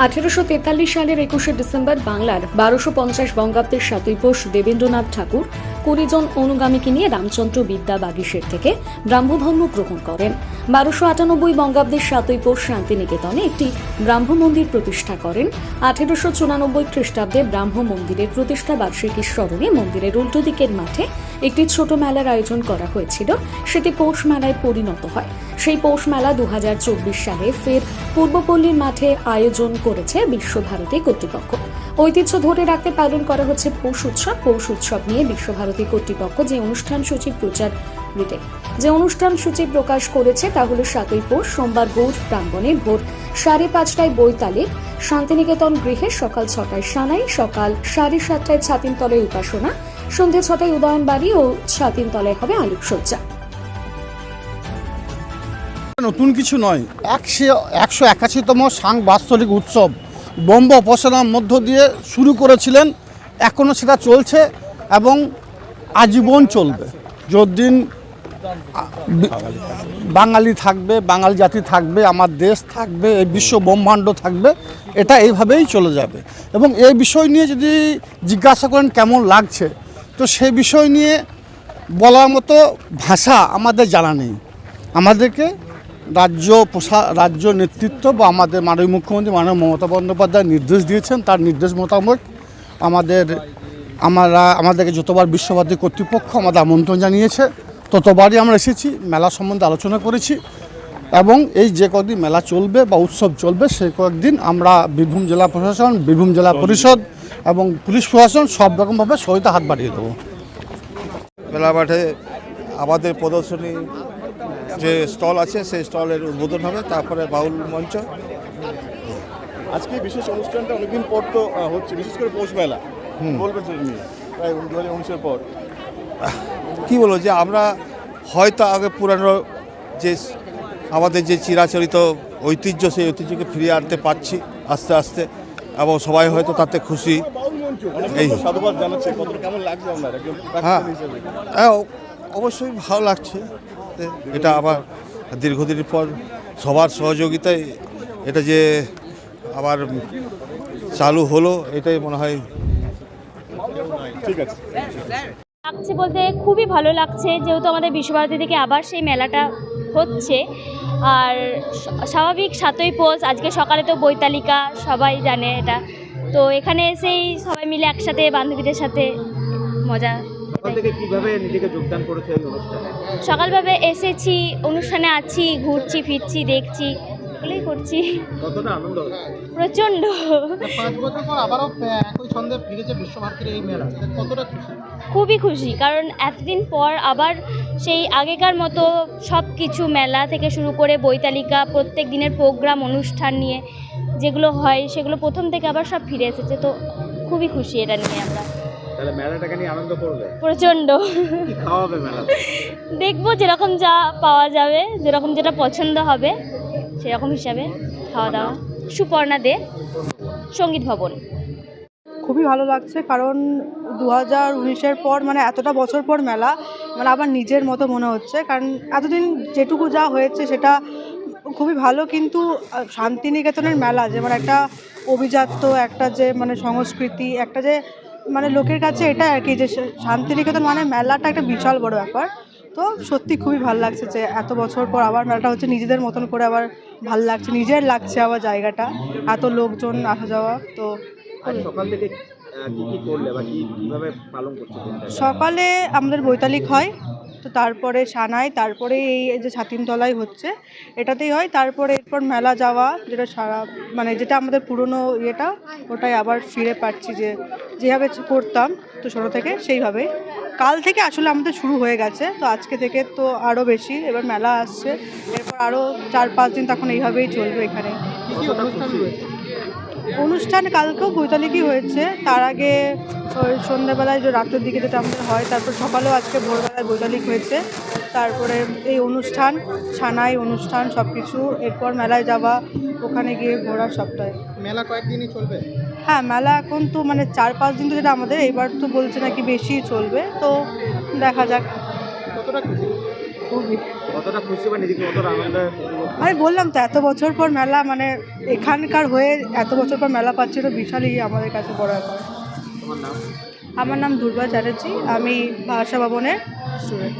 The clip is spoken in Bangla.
আঠেরোশো তেতাল্লিশ সালের একুশে ডিসেম্বর বাংলার বারোশো পঞ্চাশ বঙ্গাব্দের সাতই পৌষ দেবেন্দ্রনাথ ঠাকুর কুড়ি জন অনুগামীকে নিয়ে রামচন্দ্র বিদ্যা বাগিসের থেকে ব্রাহ্মধর্ম গ্রহণ করেন। বারোশো আটানব্বই বঙ্গাব্দের সাতই পৌষ শান্তিনিকেতনে একটি ব্রাহ্ম মন্দির প্রতিষ্ঠা করেন। আঠেরোশো চুরানব্বই খ্রিস্টাব্দে ব্রাহ্ম মন্দিরের প্রতিষ্ঠা বার্ষিকীর স্মরণে মন্দিরের উল্টো দিকের মাঠে একটি ছোট মেলার আয়োজন করা হয়েছিল। সেটি পৌষ মেলায় পরিণত হয়। সেই পৌষ মেলা দু হাজার চব্বিশ সালে ফের পূর্বপল্লীর মাঠে আয়োজন করেছে বিশ্বভারতী কর্তৃপক্ষ। ঐতিহ্য ধরে রাখতে পালন করা হচ্ছে পৌষ উৎসব। পৌষ উৎসব নিয়ে বিশ্বভারতী কর্তৃপক্ষ যে অনুষ্ঠান সূচি প্রচার দিতে যে অনুষ্ঠান সূচি প্রকাশ করেছে, তা হল সাতই পৌষ সোমবার গৌড় প্রাঙ্গণে ভোর সাড়ে পাঁচটায় বৈতালিক, শান্তিনিকেতন গৃহে সকাল ছটায় সানাই, সকাল সাড়ে সাতটায় ছাতিনতলায় উপাসনা, সন্ধ্যে ছটায় উদয়নবাড়ি ও ছাতিনতলায় হবে আলোকসজ্জা। নতুন কিছু নয়। একশো একশো একাশিতম সাং বাৎসরিক উৎসব। ব্রহ্ম উপাসনার মধ্য দিয়ে শুরু করেছিলেন এখনও সেটা চলছে এবং আজীবন চলবে। যতদিন বাঙালি থাকবে, বাঙালি জাতি থাকবে, আমার দেশ থাকবে, এই বিশ্ব ব্রহ্মাণ্ড থাকবে, এটা এইভাবেই চলে যাবে। এবং এই বিষয় নিয়ে যদি জিজ্ঞাসা করেন কেমন লাগছে, তো সেই বিষয় নিয়ে বলার মতো ভাষা আমাদের জানা নেই। আমাদেরকে রাজ্য প্রশা রাজ্য নেতৃত্ব বা আমাদের মাননীয় মুখ্যমন্ত্রী মাননীয় মমতা বন্দ্যোপাধ্যায় নির্দেশ দিয়েছেন। তার নির্দেশ মোতাবেক আমাদের আমরা আমাদেরকে যতবার বিশ্বভারতী কর্তৃপক্ষ আমাদের আমন্ত্রণ জানিয়েছে ততবারই আমরা এসেছি মেলা সম্বন্ধে আলোচনা করেছি এবং এই যে কদিন মেলা চলবে বা উৎসব চলবে সেই কয়েকদিন আমরা বীরভূম জেলা প্রশাসন বীরভূম জেলা পরিষদ এবং পুলিশ প্রশাসন সব রকমভাবে সহায়তা হাত বাড়িয়ে দেবো। মেলা মাঠে আমাদের প্রদর্শনী যে স্টল আছে সেই স্টলের উদ্বোধন হবে তারপরে বাউল মঞ্চ। আজকে বিশেষ অনুষ্ঠানটা অনেকদিন পর তো হচ্ছে বিশেষ করে পৌষ মেলা। বলবেন সেটা নিয়ে প্রায় দু হাজার উনিশের পর। কি বলব যে আমরা হয়তো আগে পুরানো যে আমাদের যে চিরাচরিত ঐতিহ্য সেই ঐতিহ্যকে ফিরিয়ে আনতে পারছি আস্তে আস্তে এবং সবাই হয়তো তাতে খুশি। এই। হ্যাঁ। হ্যাঁ অবশ্যই ভালো লাগছে। এটা আবার দীর্ঘদিন পর সবার সহযোগিতায় এটা যে আবার চালু হলো এটাই মনে হয় ঠিক আছে। লাগছে বলতে খুবই ভালো লাগছে যেহেতু আমাদের বিশ্বভারতী থেকে আবার সেই মেলাটা হচ্ছে। আর স্বাভাবিক সাতই পোষ আজকে সকালে তো বৈতালিকা সবাই জানে এটা। তো এখানে এসেই সবাই মিলে একসাথে বান্ধবীদের সাথে মজা সকালভাবে এসেছি অনুষ্ঠানে আছি ঘুরছি ফিরছি দেখছি। এগুলোই করছি। কতটা আনন্দ? হচ্ছে প্রচণ্ড পাঁচ বছর পর আবারও একই ছন্দে ফিরেছে বিশ্বভারতীর এই মেলা। কতটা খুশি? খুবই খুশি কারণ এতদিন পর আবার সেই আগেকার মতো সব কিছু মেলা থেকে শুরু করে বইতালিকা প্রত্যেক দিনের প্রোগ্রাম অনুষ্ঠান নিয়ে যেগুলো হয় সেগুলো প্রথম থেকে আবার সব ফিরে এসেছে। তো খুবই খুশি এটা নিয়ে আমরা। তাহলে মেলাটাকে নিয়ে আনন্দ করবে? প্রচণ্ড। কি খাওয়াবে মেলা দেখব যেরকম যা পাওয়া যাবে যেরকম যেটা পছন্দ হবে। সেরকম হিসাবে খাওয়া দাওয়া সুপর্ণা দে সংগীত ভবন। খুবই ভালো লাগছে কারণ দু হাজার উনিশের পর মানে এতটা বছর পর মেলা মানে আবার নিজের মতো মনে হচ্ছে। কারণ এতদিন যেটুকু যা হয়েছে সেটা খুবই ভালো কিন্তু শান্তিনিকেতনের মেলা যে মানে একটা অভিজাত্য, একটা যে মানে সংস্কৃতি, একটা যে মানে লোকের কাছে এটা আর কি যে শান্তিনিকেতন মানে মেলাটা একটা বিশাল বড় ব্যাপার। তো সত্যি খুবই ভালো লাগছে যে এত বছর পর আবার মেলাটা হচ্ছে নিজেদের মতন করে আবার ভালো লাগছে নিজের লাগছে আবার জায়গাটা এত লোকজন আসা যাওয়া তো সকাল থেকে আমাদের বৈতালিক হয় তো তারপরে সানাই তারপরে এই যে ছাতিমতলায় হচ্ছে এটাতেই হয় তারপরে এরপর মেলা যাওয়া যেটা সারা মানে যেটা আমাদের পুরনো ইয়েটা ওটাই আবার ফিরে পাচ্ছি যে যেভাবে করতাম তো ছোটো থেকে সেইভাবে কাল থেকে আসলে আমাদের শুরু হয়ে গেছে তো আজকে থেকে তো আরও বেশি এবার মেলা আসছে এরপর আরও চার পাঁচ দিন তখন এইভাবেই চলবে এখানে। অনুষ্ঠান কালকেও বৈতালিকই হয়েছে তার আগে ওই সন্ধ্যাবেলায় যে রাতের দিকে যেটা আমাদের হয় তারপর সকালেও আজকে ভোরবেলায় বৈতালিক হয়েছে। তারপরে এই অনুষ্ঠান সানাই অনুষ্ঠান সব কিছু এরপর মেলায় যাওয়া ওখানে গিয়ে ঘোরা সবটাই। মেলা কয়েকদিনই চলবে? হ্যাঁ মেলা এখন তো মানে চার পাঁচ দিন তো যেটা আমাদের এবার তো বলছে নাকি বেশি চলবে তো দেখা যাক। কতটা খুশি? খুবই। কতটা খুশি বা নিজেকে কতটা আনন্দ আমি বললাম তো এত বছর পর মেলা মানে এখানকার হয়ে এত বছর পর মেলা পাচ্ছি তো বিশালই আমাদের কাছে বড় ব্যাপার। তোমার নাম? আমার নাম দুর্বা চ্যাটার্জি আমি ভাষা ভবনের স্টুডেন্ট